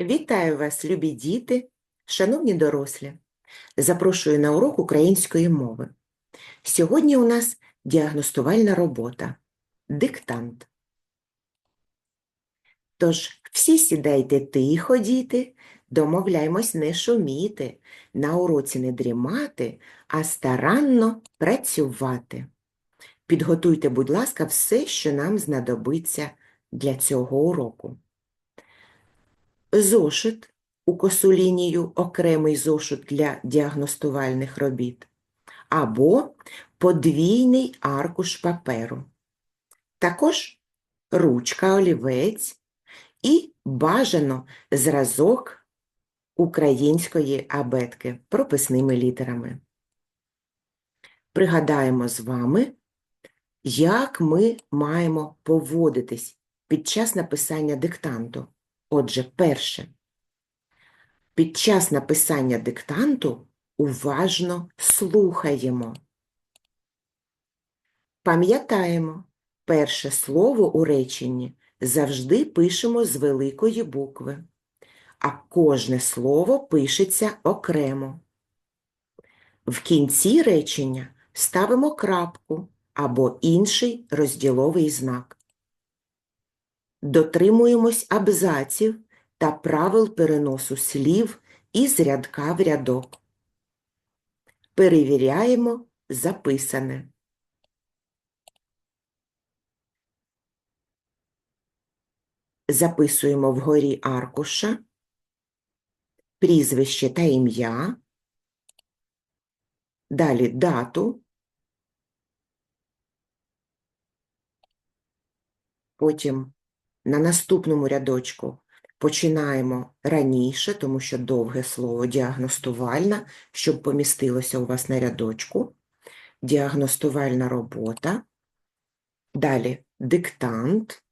Вітаю вас, любі діти, шановні дорослі. Запрошую на урок української мови. Сьогодні у нас діагностувальна робота диктант. Тож всі сідайте тихо, діти, домовляймось не шуміти, на уроці не дрімати, а старанно працювати. Підготуйте, будь ласка, все, що нам знадобиться для цього уроку. Зошит у косу лінію окремий зошит для діагностувальних робіт або подвійний аркуш паперу. Також ручка, олівець і бажано зразок української абетки прописними літерами. Пригадаємо з вами, як ми маємо поводитись під час написання диктанту. Отже, перше. Під час написання диктанту уважно слухаємо. Пам'ятаємо, перше слово у реченні завжди пишемо з великої букви, а кожне слово пишеться окремо. В кінці речення ставимо крапку або інший розділовий знак. Дотримуємось абзаців та правил переносу слів із рядка в рядок. Перевіряємо записане. Записуємо вгорі аркуша, прізвище та ім'я, далі дату, потім на наступному рядочку починаємо раніше, тому що довге слово діагностувальна, щоб помістилося у вас на рядочку. Діагностувальна робота. Далі диктант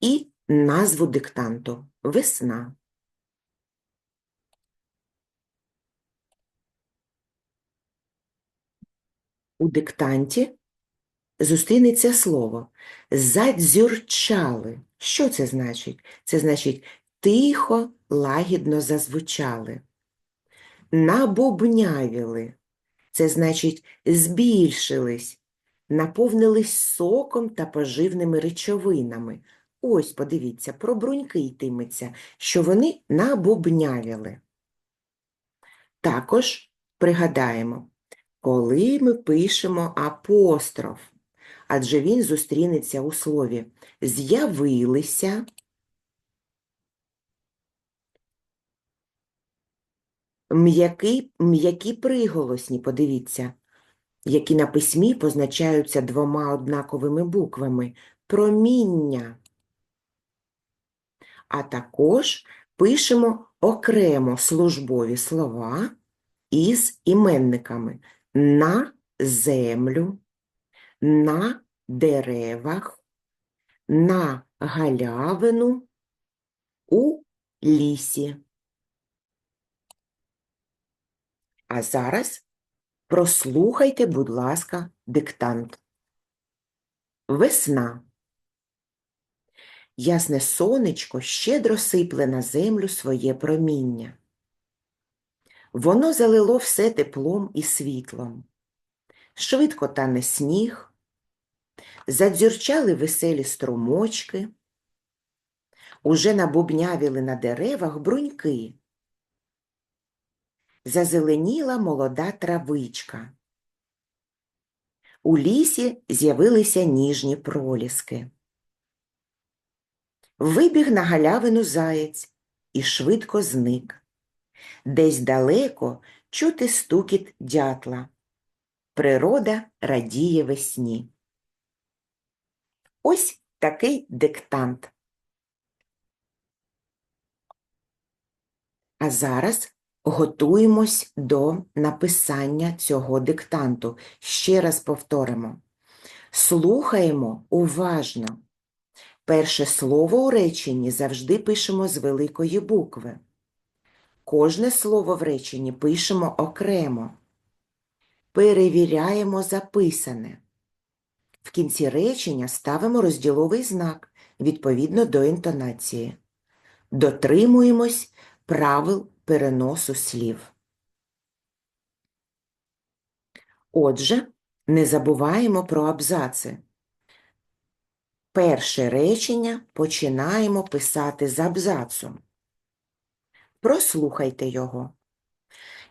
і назву диктанту весна. У диктанті зустрінеться слово задзюрчали. Що це значить? Це значить тихо, лагідно зазвучали. Набубнявіли. Це значить збільшились, наповнились соком та поживними речовинами. Ось, подивіться, про бруньки йтиметься, що вони набубнявіли. Також пригадаємо, коли ми пишемо апостроф, адже він зустрінеться у слові. З'явилися, м'які, м'які приголосні, подивіться, які на письмі позначаються двома однаковими буквами. Проміння. А також пишемо окремо службові слова із іменниками. На землю, на деревах, на галявину, у лісі. А зараз прослухайте, будь ласка, диктант. Весна. Ясне сонечко щедро сипле на землю своє проміння. Воно залило все теплом і світлом. Швидко тане сніг, задзюрчали веселі струмочки, уже набубнявіли на деревах бруньки. Зазеленіла молода травичка. У лісі з'явилися ніжні проліски. Вибіг на галявину заєць і швидко зник. Десь далеко чути стукіт дятла. Природа радіє весні. Ось такий диктант. А зараз готуємось до написання цього диктанту. Ще раз повторимо. Слухаємо уважно. Перше слово у реченні завжди пишемо з великої букви. Кожне слово в реченні пишемо окремо. Перевіряємо записане. В кінці речення ставимо розділовий знак відповідно до інтонації. Дотримуємось правил переносу слів. Отже, не забуваємо про абзаци. Перше речення починаємо писати з абзацом. Прослухайте його.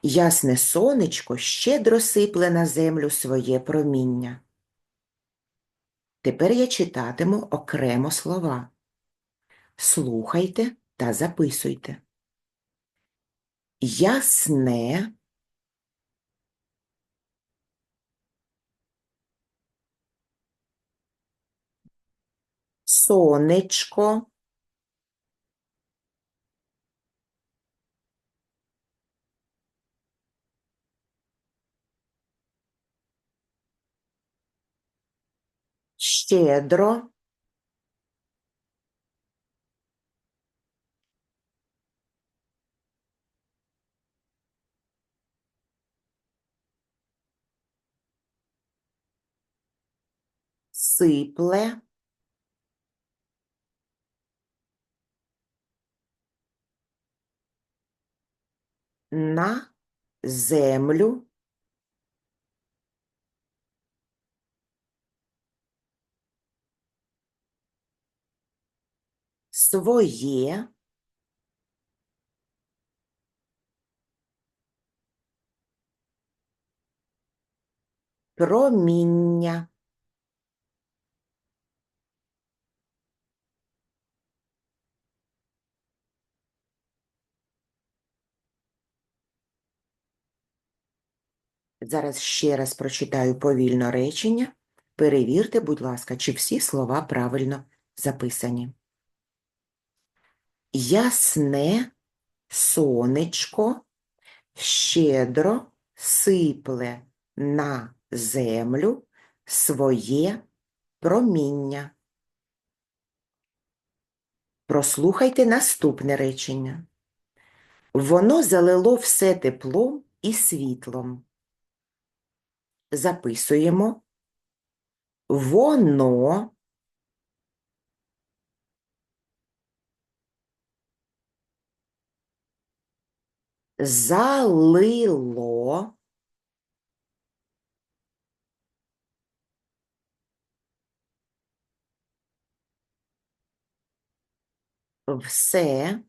Ясне сонечко щедро сипле на землю своє проміння. Тепер я читатиму окремо слова. Слухайте та записуйте. Ясне сонечко щедро сипле на землю своє проміння. Зараз ще раз прочитаю повільно речення. Перевірте, будь ласка, чи всі слова правильно записані. Ясне сонечко щедро сипле на землю своє проміння. Прослухайте наступне речення. Воно залило все теплом і світлом. Записуємо. Воно залило. Все.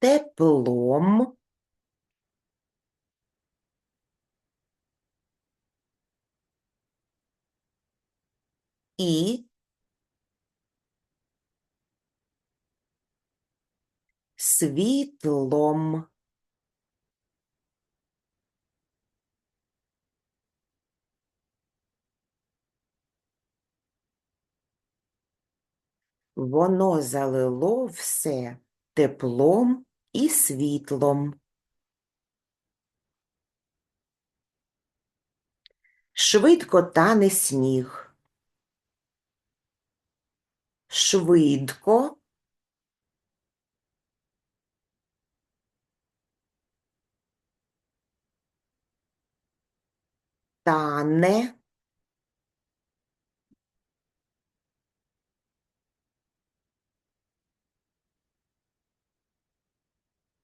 Теплом і світлом. Воно залило все теплом і світлом. Швидко тане сніг. Швидко тане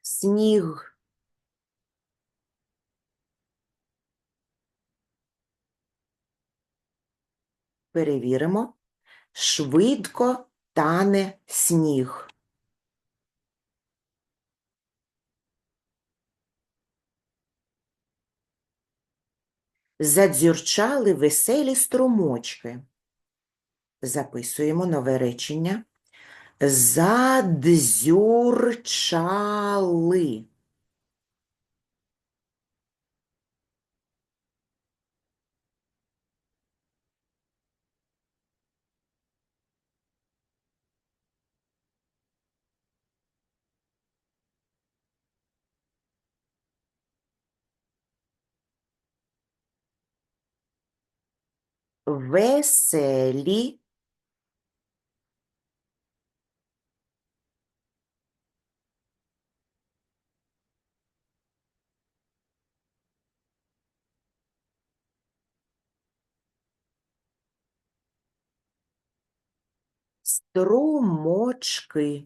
сніг. Перевіримо. Швидко тане сніг. Задзюрчали веселі струмочки. Записуємо нове речення. Задзюрчали. веселі. Струмочки.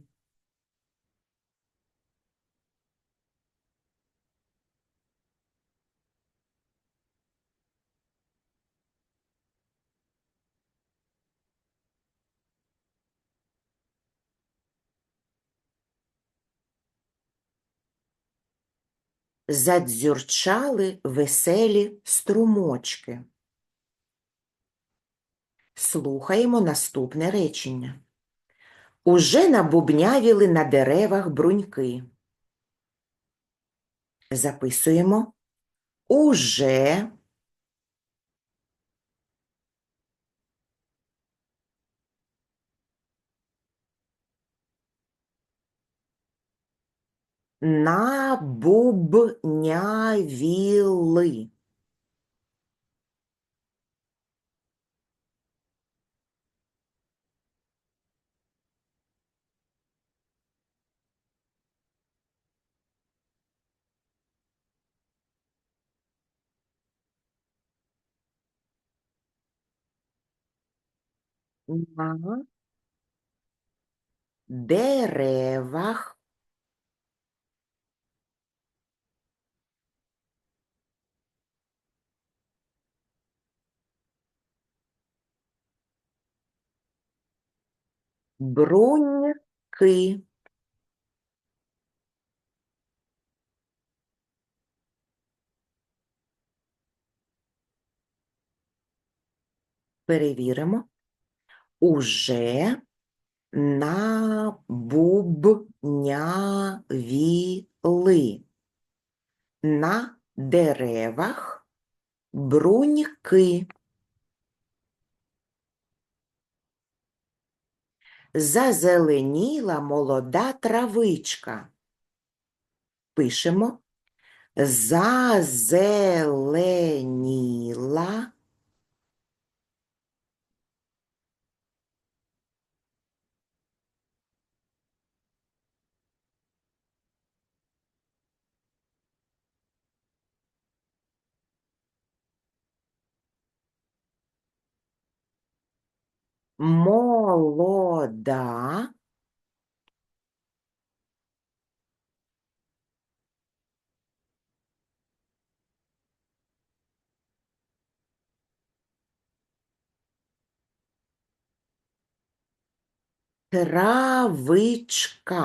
Задзюрчали веселі струмочки. Слухаємо наступне речення. Уже набубнявіли на деревах бруньки. Записуємо. Уже набубнявіли. На деревах бруньки. Перевіримо. Уже набубнявіли. На деревах бруньки. Зазеленіла молода травичка. Пишемо. Зазеленіла молода травичка.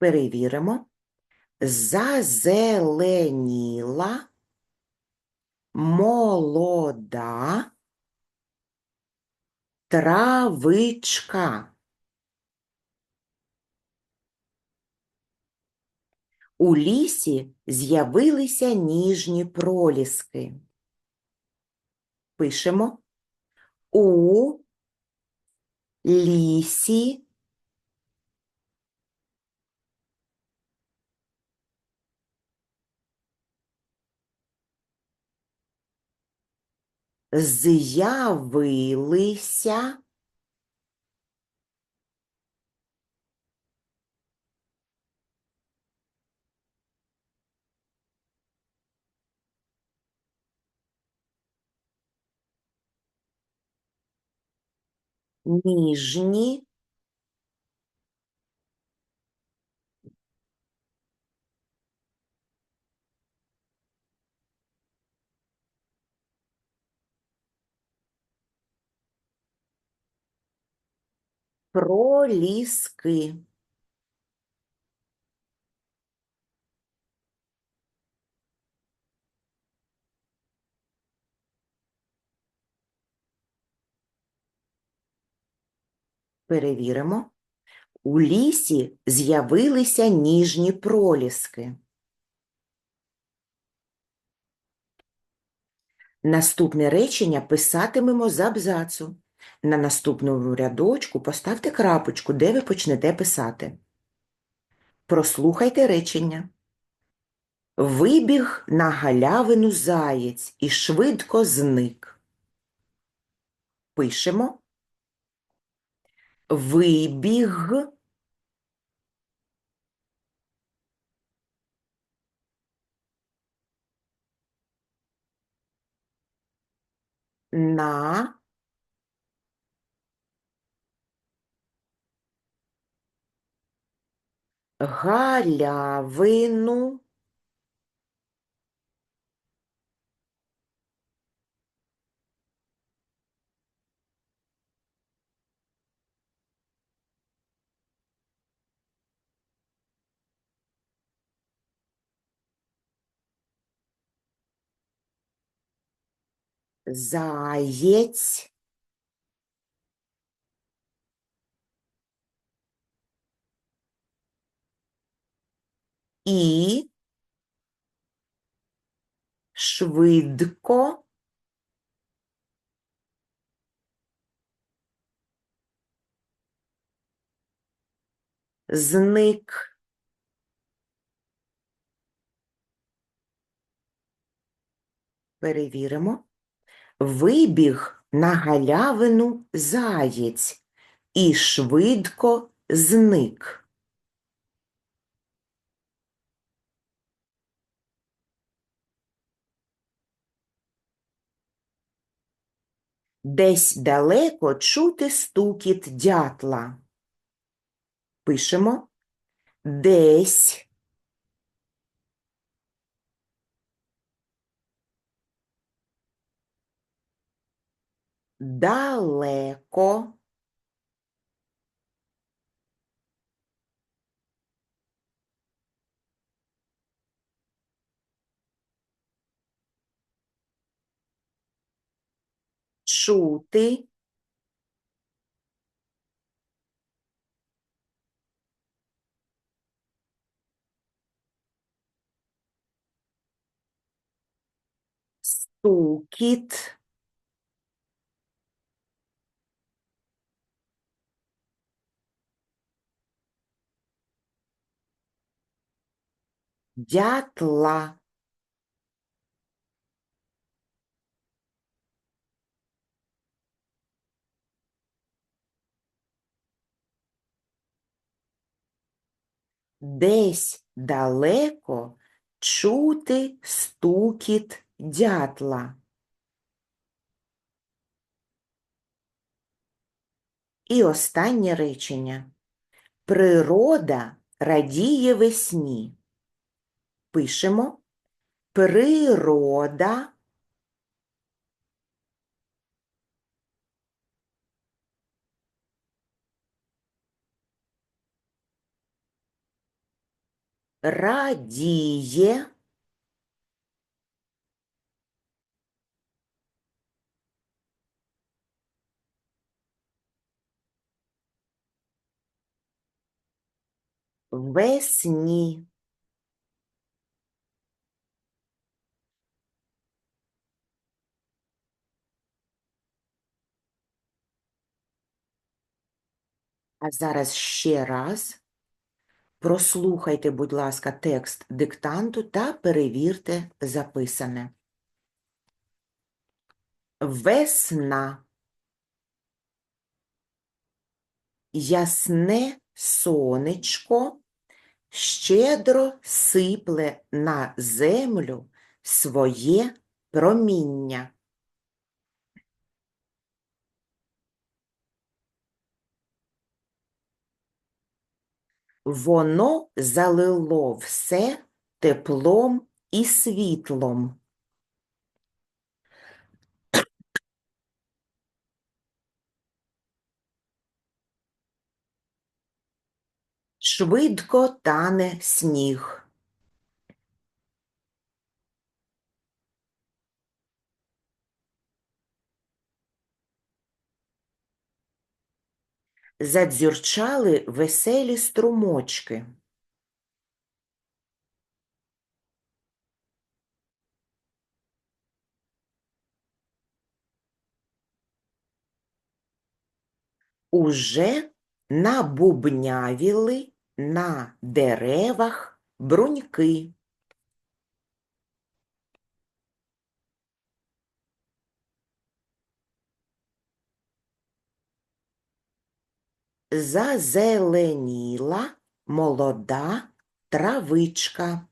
Перевіримо. Зазеленіла молода травичка. У лісі з'явилися ніжні проліски. Пишемо у лісі з'явилися. Ніжні проліски. Перевіримо. У лісі з'явилися ніжні проліски. Наступне речення писатимемо з абзацу. На наступному рядочку поставте крапочку, де ви почнете писати. Прослухайте речення. Вибіг на галявину заєць і швидко зник. Пишемо. вибіг на галявину заєць і швидко зник. Перевіримо. Вибіг на галявину заєць і швидко зник. Десь далеко чути стукіт дятла. Пишемо. Десь. Далеко чути стукіт дятла Десь далеко чути стукіт дятла. І останнє речення. Природа радіє весні. Пишемо природа радіє весні. А зараз ще раз прослухайте, будь ласка, текст диктанту та перевірте записане. Весна. Ясне сонечко щедро сипле на землю своє проміння. Воно залило все теплом і світлом. Швидко тане сніг. Задзюрчали веселі струмочки. Уже набубнявіли на деревах бруньки. Зазеленіла молода травичка.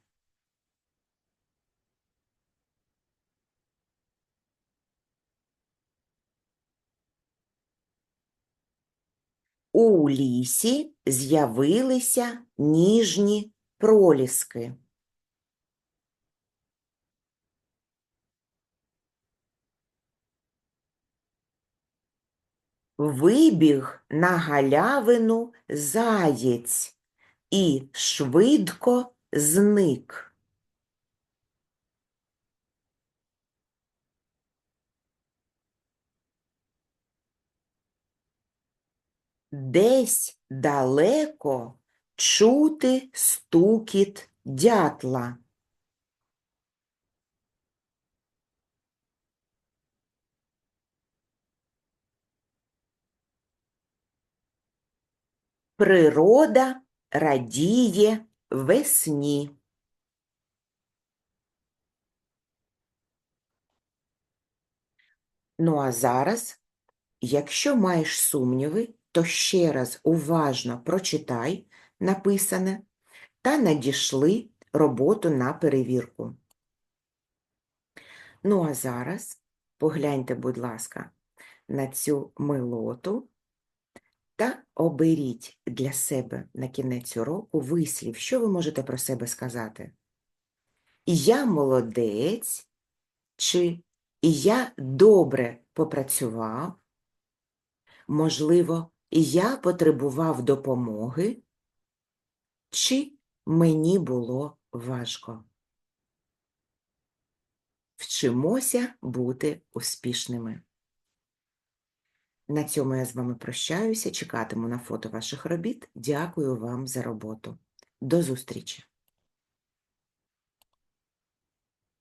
У лісі з'явилися ніжні проліски. Вибіг на галявину заєць і швидко зник. Десь далеко чути стукіт дятла. Природа радіє весні. Ну а зараз, якщо маєш сумніви, то ще раз уважно прочитай написане та надішли роботу на перевірку. Ну а зараз погляньте, будь ласка, на цю милоту та оберіть для себе на кінець уроку вислів, що ви можете про себе сказати. Я молодець, чи я добре попрацював, можливо, я потребував допомоги, чи мені було важко. Вчимося бути успішними. На цьому я з вами прощаюся, чекатиму на фото ваших робіт. Дякую вам за роботу. До зустрічі!